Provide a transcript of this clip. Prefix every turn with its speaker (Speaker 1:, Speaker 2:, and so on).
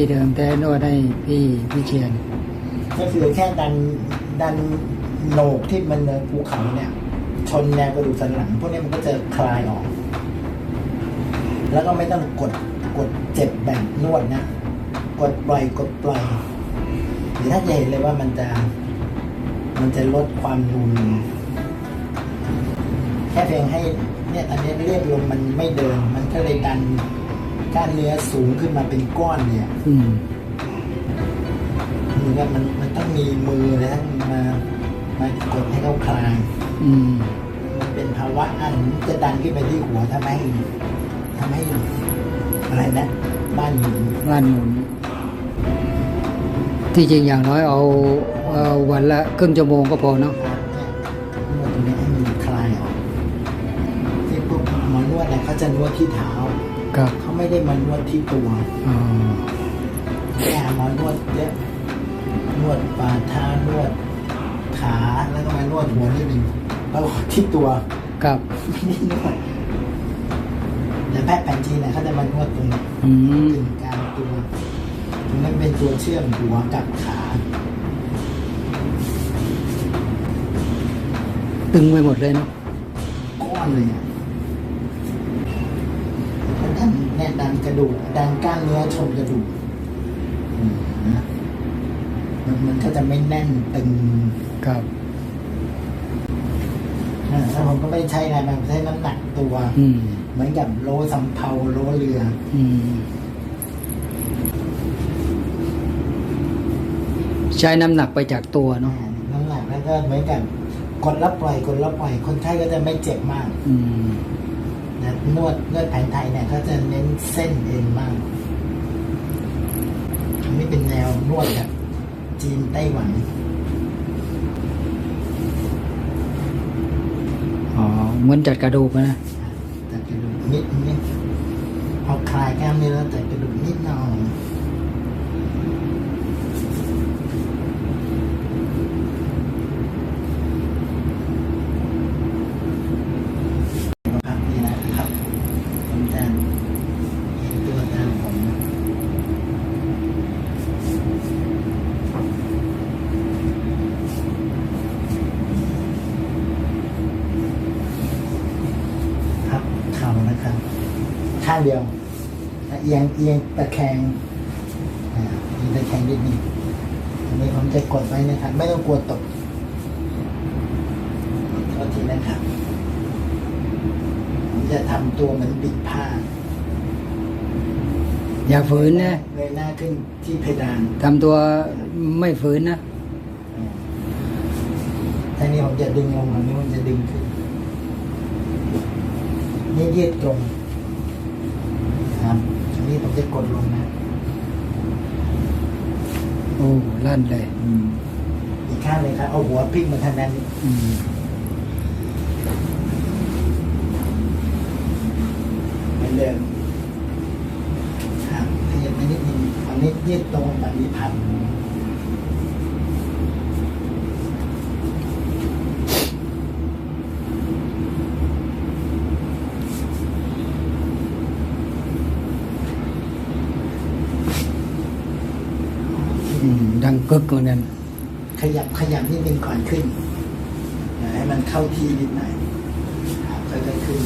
Speaker 1: ที่เดิมแต่นวดให้พี่วิเชียน
Speaker 2: ก็คือแค่ดันดันโหนกที่มันภูเขาเนี่ย ชนแนวกระดูกสันหลังพวกนี้มันก็จะคลายออก แล้วก็ไม่ต้องกดกดเจ็บแบบนวดนะกดปล่อยกดปล่อยหรือถ้าจะเห็นเลยว่ามันจะ มันจะลดความนูนแค่เพียงให้เนี่ยตอนนี้เลือดลมมันไม่เดิน มันก็เลยดัน กล้ามเนื้อสูงขึ้นมาเป็นก้อนเนี่ย
Speaker 1: อืม
Speaker 2: มือว่ามันมันต้องมีมือนะมามากดให้เขาคลาย
Speaker 1: อืม
Speaker 2: มันเป็นภาวะอันจะดันขึ้นไปที่หัวทำให้ทำให้อะไรนะ บ้านหมุน
Speaker 1: บ้านหมุนที่จริงอย่างน้อยเอาเอาวันละครึ่งชั่วโมงก็พอเนาะ
Speaker 2: นวดตรงนี้ให้มันคลายออกที่พวกหมอนวดเนี่ยเขาจะนวดที่เท้า
Speaker 1: ครับ
Speaker 2: เขาไม่ได้มานวดที่ตัว
Speaker 1: อ๋อ
Speaker 2: แค่หมอนวดเยอะนวดฝ่าเท้านวดขาแล้วก็มานวดหัวนิดหนึ่งแล้วก็ที่ตัว
Speaker 1: ครับ
Speaker 2: ไม่ได้นวดแต่แพทย์แผนจีนเนี่ยเขาจะมานวดตรงนี้
Speaker 1: อืม
Speaker 2: กึ่งกลางตัวตรงนั้นเป็นตัวเชื่อมหัวกับขา
Speaker 1: ตึงไปหมดเลยเนาะ
Speaker 2: ก้อนเลยอะแล้ว ดันแน่นดันกระดูกดันกล้ามเนื้อชนกระดูกอืมนะมันมันก็จะไม่แน่นตึง
Speaker 1: ครับ
Speaker 2: อ่าแล้วผมก็ไม่ใช้อะไรมันใช้น้ำหนักตัว
Speaker 1: อืม
Speaker 2: เหมือนกับโลสำเภาโลเรือ
Speaker 1: อืมใช้น้ำหนักไปจากตัวเนาะ
Speaker 2: น้ำหนักแล้วก็เหมือนกันกดแล้วปล่อยกดแล้วปล่อยคนไข้ก็จะไม่เจ็บมาก
Speaker 1: อืม
Speaker 2: นะนวดนวดแผนไทยเนี่ยเขาจะเน้นเส้นเอ็นมากอันนี้เป็นแนวนวดแบบจีนไต้หวัน
Speaker 1: อ๋อเหมือนจัดกระดูกอะนะ
Speaker 2: แต่กระดูกนิดนิดพอคลายกล้ามเนื้อแต่กระดูกนิดหน่อยครับนี่นะครับผมจะเห็นตัวตามผม ครับเข่านะครับ ข้างเดียวเอียงเอียงตะแคงอ่าเอียงตะแคงนิดนึงอันนี้ผมจะกดไว้นะครับไม่ต้องกลัวตกโทษทีนะครับ ผมจะทำตัวเหมือนบิดผ้า
Speaker 1: อย่าฝืนนะ
Speaker 2: เงยหน้าขึ้นที่เพดาน
Speaker 1: ทำตัวไม่ฝืนนะ
Speaker 2: ท่านี้ผมจะดึงลงอันนี้ผมจะดึงขึ้นนี่ยืดตรงนะครับอันนี้ผมจะก ดลงนะ
Speaker 1: โอ้ลั่นเลย
Speaker 2: อีกข้างเลยครับ เอาหัวพลิกมาทางนั้น
Speaker 1: อืม
Speaker 2: เหมือนเดิมครับขยับไปนิดนึงอันนี้ยืดตรงแบบนี้พัน
Speaker 1: อื ดังกึกเหมืนกัน
Speaker 2: ขยับขยับที่ดนึงก่อนขึ้นให้มันเข้าที่นิดหน่อยค่อยๆขึ้น